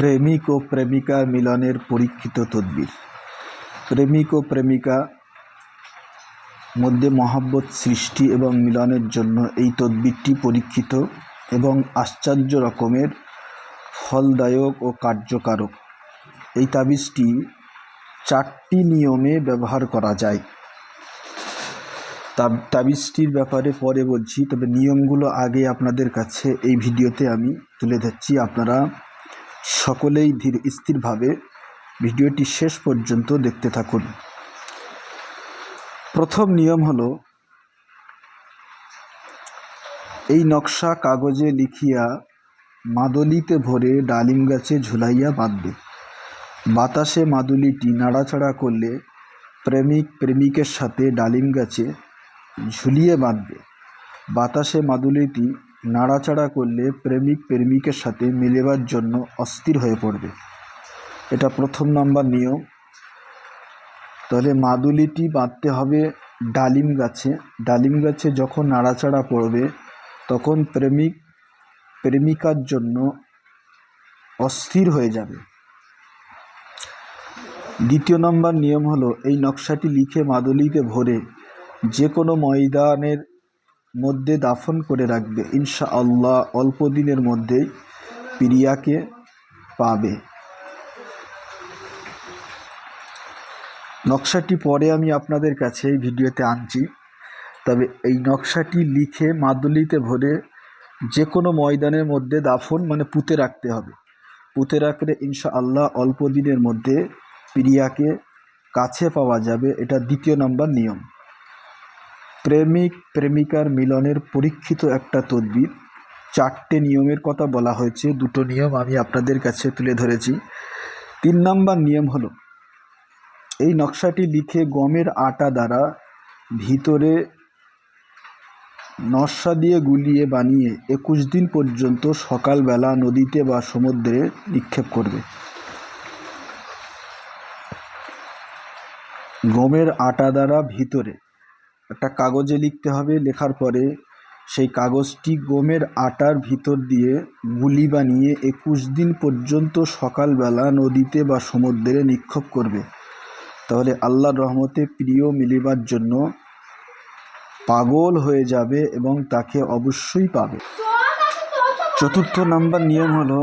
প্রেমিক ও প্রেমিকার মিলনের পরীক্ষিত তদবির। প্রেমিক ও প্রেমিকা মধ্যে মহাব্বত সৃষ্টি এবং মিলনের জন্য এই তদবিরটি পরীক্ষিত এবং আশ্চর্য রকমের ফলদায়ক ও কার্যকারক। এই তাবিজটি চারটি নিয়মে ব্যবহার করা যায়। তাব তাবিজটির ব্যাপারে পরে বলছি, তবে নিয়মগুলো আগে আপনাদের কাছে এই ভিডিওতে আমি তুলে ধরছি। আপনারা সকলেই ধীর স্থিরভাবে ভিডিওটি শেষ পর্যন্ত দেখতে থাকুন। প্রথম নিয়ম হলো, এই নকশা কাগজে লিখিয়া মাদলিতে ভরে ডালিম গাছে ঝুলাইয়া বাঁধবে। বাতাসে মাদুলিটি নাড়াচাড়া করলে প্রেমিক প্রেমিকের সাথে ডালিম গাছে ঝুলিয়ে বাঁধবে। বাতাসে মাদুলিটি নাড়াচাড়া করলে প্রেমিক প্রেমিকের সাথে মিলেবার জন্য অস্থির হয়ে পড়বে। এটা প্রথম নাম্বার নিয়ম। তাহলে মাদুলিটি বাঁধতে হবে ডালিম গাছে। ডালিম গাছে যখন নাড়াচাড়া পড়বে, তখন প্রেমিক প্রেমিকার জন্য অস্থির হয়ে যাবে। দ্বিতীয় নম্বর নিয়ম হলো, এই নকশাটি লিখে মাদুলিতে ভরে যে কোনো ময়দানের মধ্যে দাফন করে রাখবে। ইনশা আল্লাহ অল্প দিনের মধ্যেই প্রিয়াকে পাবে। নকশাটি পরে আমি আপনাদের কাছে এই ভিডিওতে আনছি। তবে এই নকশাটি লিখে মাদুলিতে ভরে যে কোনো ময়দানের মধ্যে দাফন মানে পুঁতে রাখতে হবে। পুঁতে রাখলে ইনশা আল্লাহ অল্প দিনের মধ্যে প্রিয়াকে কাছে পাওয়া যাবে। এটা দ্বিতীয় নম্বর নিয়ম। প্রেমিক প্রেমিকার মিলনের পরীক্ষিত একটা তদবির। চারটে নিয়মের কথা বলা হয়েছে। দুটো নিয়ম আমি আপনাদের কাছে তুলে ধরেছি। তিন নম্বর নিয়ম হলো, এই নকশাটি লিখে গমের আটা দ্বারা ভিতরে নস্যা দিয়ে গুলিয়ে বানিয়ে একুশ দিন পর্যন্ত সকালবেলা নদীতে বা সমুদ্রে নিক্ষেপ করবে। গমের আটা দ্বারা ভিতরে একটা কাগজে লিখতে হবে, লেখার পরে সেই কাগজটি গমের আটার ভিতর দিয়ে গুলি বানিয়ে একুশ দিন পর্যন্ত সকালবেলা নদীতে বা সমুদ্রে নিক্ষেপ করবে। তাহলে আল্লাহর রহমতে প্রিয় মিলিবার জন্য পাগল হয়ে যাবে এবং তাকে অবশ্যই পাবে। চতুর্থ নাম্বার নিয়ম হলো,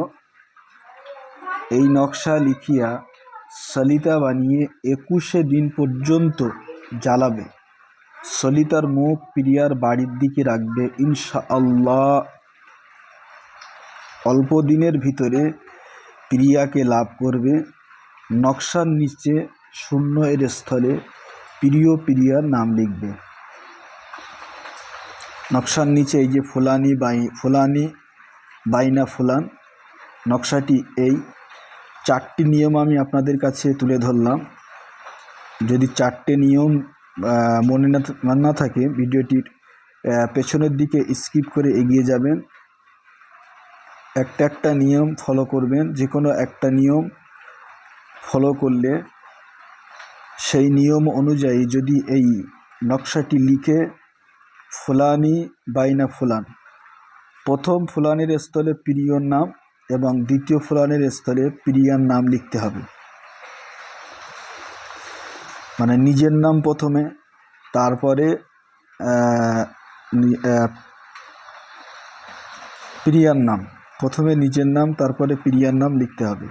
এই নকশা লিখিয়া সলিতা বানিয়ে একুশে দিন পর্যন্ত জ্বালাবে। সলিতার মুখ প্রিয়ার বাড়ির দিকে রাখবে ইনশা আল্লাহ অল্প দিনের ভিতরে প্রিয়াকে লাভ করবে। নকশার নিচে শূন্য এর স্থলে প্রিয় প্রিয়ার নাম লিখবে। নকশার নিচে এই যে ফুলানি বাই ফুলানি, বাইনা ফুলান, নকশাটি এই। চারটি নিয়ম আমি আপনাদের কাছে তুলে ধরলাম। যদি চারটে নিয়ম মনে না না থাকে ভিডিওটির পেছনের দিকে স্কিপ করে এগিয়ে যাবেন। একটা একটা নিয়ম ফলো করবেন। যে কোনো একটা নিয়ম ফলো করলে সেই নিয়ম অনুযায়ী যদি এই নকশাটি লিখে ফুলানি বাইনা ফুলান, প্রথম ফুলানের স্থলে প্রিয়র নাম এবং দ্বিতীয় ফুলানের স্থলে প্রিয়ার নাম লিখতে হবে। মানে নিজের নাম প্রথমে, তারপরে প্রিয়ার নাম। প্রথমে নিজের নাম, তারপরে প্রিয়ার নাম লিখতে হবে।